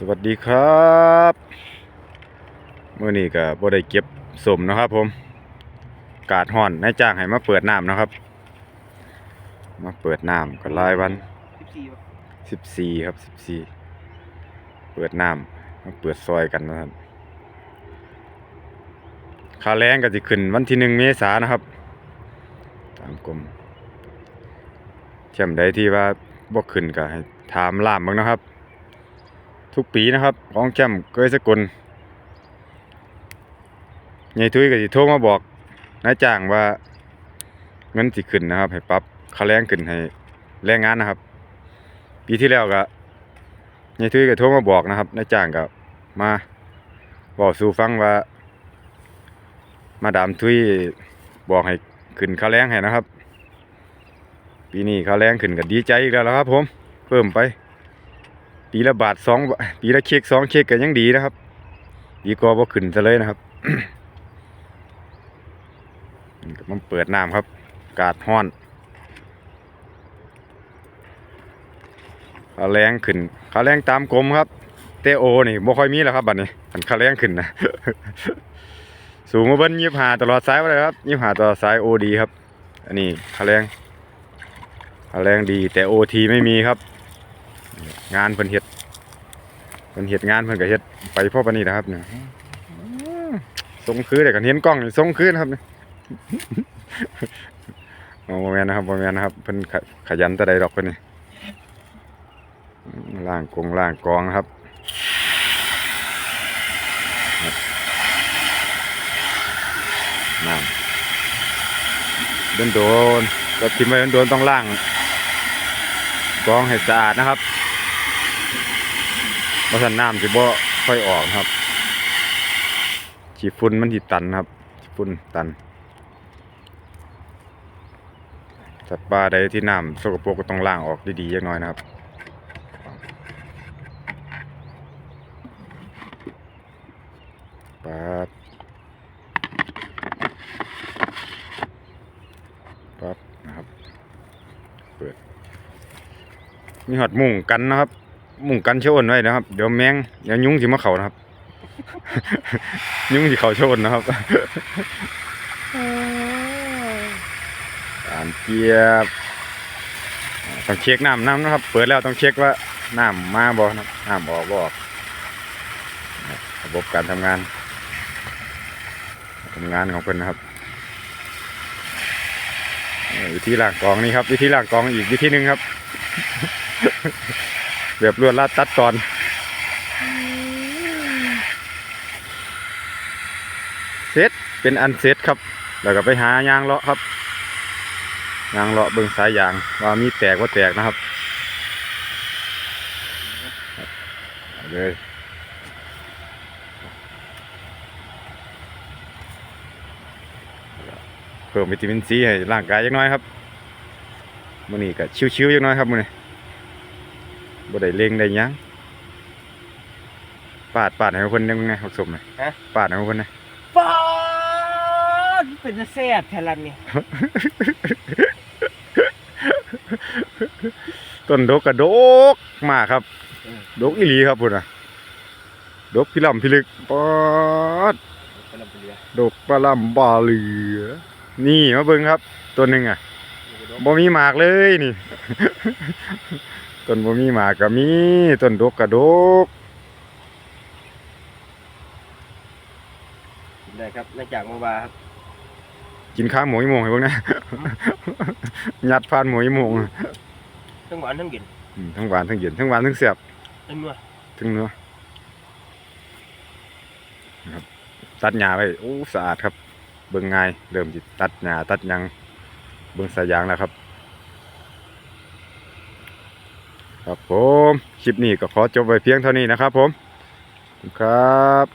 สวัสดีครับเมื่อนี้ก็บ่ได้เก็บสมนะครับ ผม กาดห่อนนายจ้างให้มาเปิดน้ำนะครับ มาเปิดน้ำก็รายวันสิบสี่ครับสิบสี่เปิดน้ำมาเปิดซอยกันนะครับค่าแรงก็จะขึ้นวันที่หนึ่งเมษานะครับ ตามกรมเช่มใดที่ว่าบ่ขึ้นก็ให้ถามล่ามบ้างนะครับ ทุกปีนะครับ ของแจ่มเกยสกลยายทุยก็สิโทรมาบอกนายจ้างว่าเงินสิขึ้นนะครับ ให้ปรับค่าแรงขึ้นให้แรงงานนะครับ ปีที่แล้วก็ยายทุยก็โทรมาบอกนะครับนายจ้างก็มาบอกสู่ฟังว่า มาดามทุยบอกให้ขึ้นค่าแรงให้นะครับ ปีนี้ค่าแรงขึ้นก็ดีใจอีกแล้วครับผม เพิ่มไป ปีละบาทสองปีละเค้กสองเค้กก็ยังดีนะครับ ดีกว่าบ่ขึ้นซะเลยนะครับมันเปิดน้ำครับ กาดห้อนค่าแรงขึ้นค่าแรงตามกรมครับเตโอนี่บ่ค่อยมีแล้วครับบัดนี้อันค่าแรงขึ้นนะสูงมาเบิ้ลยี่หาตลอดสายไปเลยครับยี่หาตลอดสายโอดีครับ อันนี้ค่าแรงค่าแรงดีแต่โอทีไม่มีครับ งานเพิ่นเฮ็ดเพิ่นเฮ็ดงานเพิ่นก็เฮ็ดไปพ่อปานนี้นะครับเนี่ยทรงคือแต่กันเห็นกล้องนี่ทรงคือนะครับเนี่ยโอ้บ่แมนนะครับบ่แมนนะครับเพิ่นขยันแต่ใดดอกเพิ่นนี่ล่างกงล่างกองครับน้ำโดนโดนก็ทิ้งไว้โดนต้องล่างกองให้สะอาดนะครับ เพราะฉะนั้นน้ำจะบ่ค่อยออกครับฉีดฝุ่นมันที่ตันครับขี้ฝุ่นตันสัตว์ป่าใดที่น้ำสกปรกก็ต้องล้างออกดีๆอย่างน้อยนะครับปั๊บปั๊บนะครับ เปิด มีหอดมุ่งกันนะครับ มุงกันโชนไว้นะครับ เดี๋ยวแมงเดี๋ยวยุงสิมาเขานะครับ ยุงสิเขาโชนนะครับตามเกียบต้องเช็คน้ำน้ำนะครับ เปิดแล้วต้องเช็คว่าน้ำมาบ่นะครับน้ำออกบ่ออกนะครับระบบการทำงานทำงานของเพิ่นนะครับเอ่อวิธีล้างกรองนี่ครับ วิธีล้างกรองอีกวิธีหนึ่งครับ แบบรวดลาดตัดตอนเสร็จเป็นอันเสร็จครับ แล้วก็ไปหายางเลาะครับ ยางเลาะเบิ่งสายยางว่ามีแตกว่าแตกนะครับเลยเพิ่มวิตามินซีให้ร่างกายจักน้อยครับมือนี้ก็ชิวๆจักน้อยครับมือนี้ บ่ได้เล็งได้หยังปาดปาดให้เพิ่นยังไงหักสมเลยฮะ ปาดให้เพิ่นนะฟาดเป็นจะแซ่บแทนลันนี่ต้นดกกระดกมากครับ ดกอีหลีครับพุ่นน่ะดกพิลำพิลึกปอด กำลังไปเรือดกปลาลำบาเหลือ นี่มาเบิ่งครับต้นหนึงอะบ่มีหมากเลยนี่ ต้นบ่มีหมากก็มีต้นดกกระดกได้ครับนอกจากมาบาครับกินข้าวหมูอีโมงให้เบิ่งนะยัดพานหมูอีโมงทั้งหวานทั้งกลิ่นอืมทั้งหวานทั้งเย็นทั้งหวานทั้งเสียบทั้งนัวทั้งเนื้อนะครับตัดหญ้าไว้โอ้สะอาดครับ เบิ่งง่ายเริ่มจิตัดหญ้าตัดหยังเบิ่งสายยางแล้วครับ ครับผม คลิปนี้ก็ขอจบไว้เพียงเท่านี้นะครับผมครับ